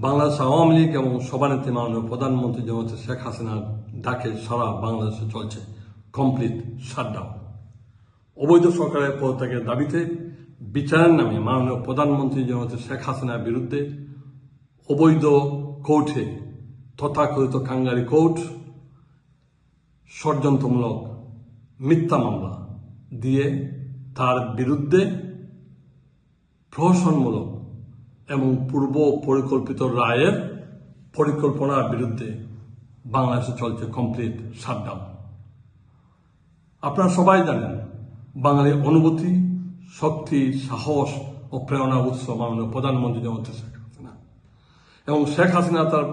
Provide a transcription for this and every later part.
বাংলাদেশ আওয়ামী লীগ এবং সভানেত্রী মাননীয় প্রধানমন্ত্রী জনতা শেখ হাসিনার ডাকে সারা বাংলাদেশে চলছে কমপ্লিট শাটডাউন অবৈধ সরকারের পদত্যাগের দাবিতে বিচারের নামে মাননীয় প্রধানমন্ত্রী জনতা শেখ হাসিনার বিরুদ্ধে অবৈধ কোর্টে তথাকথিত কাঙ্গারি কোর্ট, ষড়যন্ত্রমূলক মিথ্যা মামলা দিয়ে তার বিরুদ্ধে প্রহসনমূলক এবং পূর্ব পরিকল্পিত রায়ের পরিকল্পনার বিরুদ্ধে বাংলাদেশে চলছে কমপ্লিট শাটডাউন আপনারা সবাই জানেন বাঙালির অনুভূতি, শক্তি, সাহস ও প্রেরণার উৎস মাননীয় প্রধানমন্ত্রী যেমন শেখ হাসিনা। এবং শেখ হাসিনা তার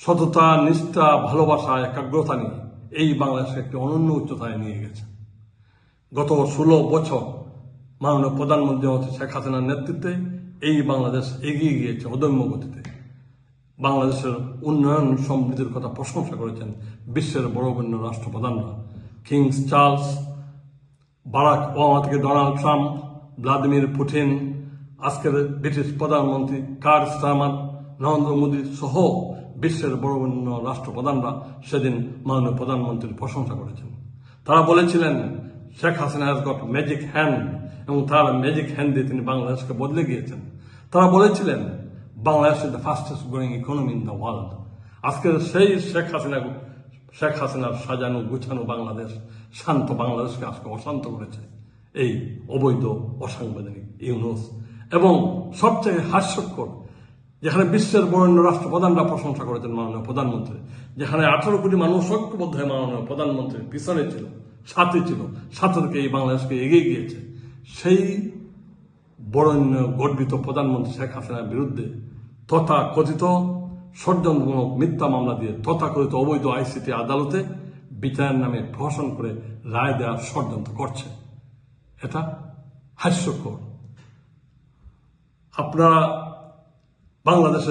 সততা, নিষ্ঠা, ভালোবাসা, একাগ্রতা নিয়ে এই বাংলাদেশকে একটি অনন্য উচ্চতায় নিয়ে গেছে গত ষোলো বছর মাননীয় প্রধানমন্ত্রী শেখ হাসিনার নেতৃত্বে এই বাংলাদেশ এগিয়ে গিয়েছে, অদম্য গতিতে। বাংলাদেশের উন্নয়ন সমৃদ্ধির কথা প্রশংসা করেছেন বিশ্বের বড় বন্য রাষ্ট্রপ্রধানরা। কিংস চার্লস, বারাক ওবামা থেকে ডোনাল্ড ট্রাম্প, ভ্লাদিমির পুতিন, আজকের ব্রিটিশ প্রধানমন্ত্রী কার স্টারমার, নরেন্দ্র মোদী সহ বিশ্বের বড় বন্য রাষ্ট্রপ্রধানরা সেদিন মাননীয় প্রধানমন্ত্রীর প্রশংসা করেছেন। তারা বলেছিলেন, Sheikh Hasina has got magic hand এবং তার ম্যাজিক হ্যান্ড দিয়ে তিনি বাংলাদেশকে বদলে গিয়েছেন। তারা বলেছিলেন, Bangladesh is the fastest growing economy in the world আজকে সেই শেখ হাসিনা শেখ হাসিনার সাজানো, গুছানো বাংলাদেশ, শান্ত বাংলাদেশকে আজকে অশান্ত করেছে। এই অবৈধ, অসাংবিধানিক ইউনুস। এবং সবচেয়ে হাস্যকর, যেখানে বিশ্বের বরেণ্য রাষ্ট্রপ্রধানরা প্রশংসা করেছেন মাননীয় প্রধানমন্ত্রী, যেখানে আঠারো কোটি মানুষ ঐক্যবদ্ধ হয়ে মাননীয় প্রধানমন্ত্রীর পিছনে ছিল, সাথে ছিল, সাথে এই বাংলাদেশকে এগিয়ে গিয়েছে। সেই বরেণ্য গর্বিত প্রধানমন্ত্রী শেখ হাসিনার বিরুদ্ধে তথা কথিত ষড়যন্ত্রমূলক মিথ্যা মামলা দিয়ে তথাকথিত অবৈধ আইসিটি আদালতে বিচারের নামে প্রহসন করে রায় দেওয়ার ষড়যন্ত্র করছে। এটা হাস্যকর। আপনারা বাংলাদেশের